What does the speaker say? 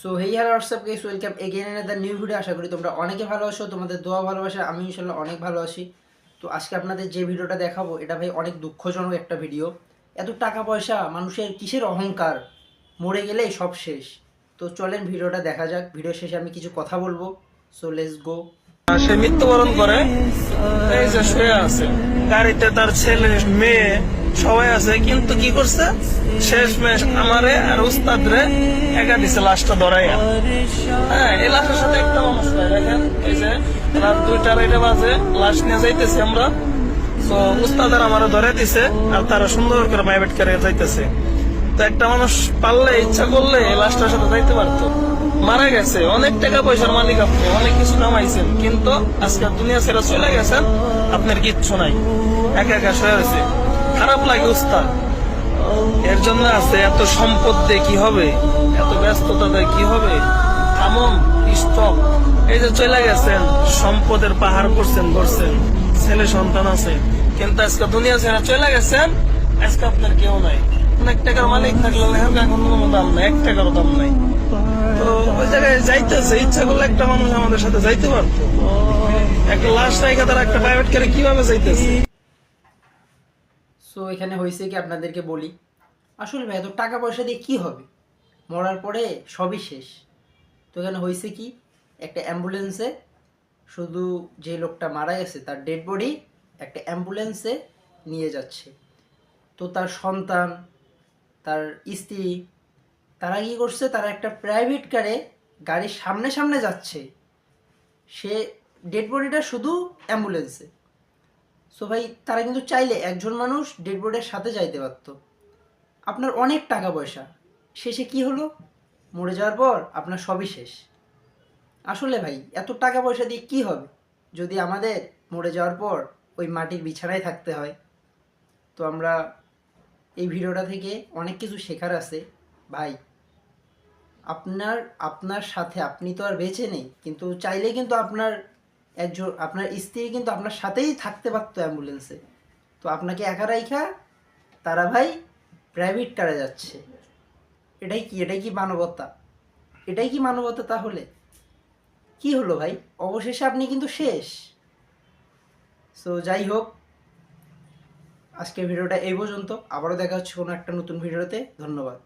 So hey hello what's up guys welcome again in the new video আশা করি তোমরা অনেকে ভালো আছো, তোমাদের দোয়া ভালোবাসা আমি ইনশাল্লাহ অনেক ভালো আছি। তো আজকে আপনাদের যে ভিডিওটা দেখাবো, এটা ভাই অনেক দুঃখজনক একটা ভিডিও এত টাকা পয়সা, মানুষের কিসের অহংকার? মরে গেলেই সব শেষ। তো চলেন ভিডিওটা দেখা যাক। ভিডিও শেষে আমি কিছু কথা বলব। সো লেটস গো সে মৃত্যুবরণ করে, এই যে শুয়ে আছে। গাড়িতে তার ছেলে, মেয়ে সবাই আছে, কিন্তু কি করছে? শেষ মেশ আমারে আর উস্তাদ রে একা দিছে লাশটা ধরাইয়া। হ্যাঁ এই লাশের সাথে একটা মানুষ এই যে রাত দুইটা আড়াইটা বাজে, লাশ নিয়ে যাইতেছি আমরা। তো উস্তাদের আমারে ধরে দিছে আর তারা সুন্দর করে প্রাইভেট করে যাইতেছে। তো একটা মানুষ পারলে, ইচ্ছা করলে এই লাশটার সাথে যাইতে পারতো। মারা গেছে, অনেক টাকা পয়সার মালিক আপনি, অনেক কিছু কামাইছেন কিন্তু আজকে দুনিয়া ছেড়ে চলে গেছেন, আপনার কিচ্ছু নাই। একা একা শুয়ে রয়েছে। খারাপ লাগে উস্তাদ। এর জন্য আছে এত সম্পদ দিয়ে কি হবে? এত ব্যস্ততা দিয়ে কি হবে? থামুন স্টপ এই যে চলে গেছেন, সম্পদের পাহাড় করছেন করছেন ছেলে সন্তান আছে, কিন্তু আজকে দুনিয়া ছেড়ে চলে গেছেন, আজকে আপনার কেউ নাই। আপনাদেরকে বলি, আসলে ভাই, এত টাকা পয়সা দিয়ে কি হবে? মরার পরে সবই শেষ। তো এখানে হয়েছে কি, একটা অ্যাম্বুলেন্সে শুধু যে লোকটা মারা গেছে তার ডেড বডি একটা অ্যাম্বুলেন্সে নিয়ে যাচ্ছে। তো তার সন্তান তার স্ত্রী, তারা কী করছে? তারা একটা প্রাইভেট কারে গাড়ির সামনে সামনে যাচ্ছে। সে ডেড বডিটা শুধু অ্যাম্বুলেন্সে সো ভাই, তারা কিন্তু চাইলে একজন মানুষ ডেড বডির সাথে যাইতে পারত। আপনার অনেক টাকা পয়সা। শেষে কি হলো? মরে যাওয়ার পর আপনার সবই শেষ। আসলে ভাই, এত টাকা পয়সা দিয়ে কি হবে? যদি আমাদের মরে যাওয়ার পর ওই মাটির বিছানায় থাকতে হয়। তো আমরা এই ভিডিওটা থেকে অনেক কিছু শেখার আছে। ভাই, আপনার আপনার সাথে আপনি তো আর বেঁচে নেই, কিন্তু চাইলে কিন্তু আপনার একজন, আপনার স্ত্রী কিন্তু আপনার সাথেই থাকতে পারতো অ্যাম্বুলেন্সে। তো আপনাকে একা রাইখা তারা ভাই প্রাইভেট কারে যাচ্ছে। এটাই কি এটাই কি মানবতা? এটাই কি মানবতা তাহলে? কি হলো ভাই? অবশেষে আপনি কিন্তু শেষ। সো যাই হোক আজকের ভিডিওটা এই পর্যন্ত। আবারও দেখা হচ্ছে কোনো একটা নতুন ভিডিওতে। ধন্যবাদ।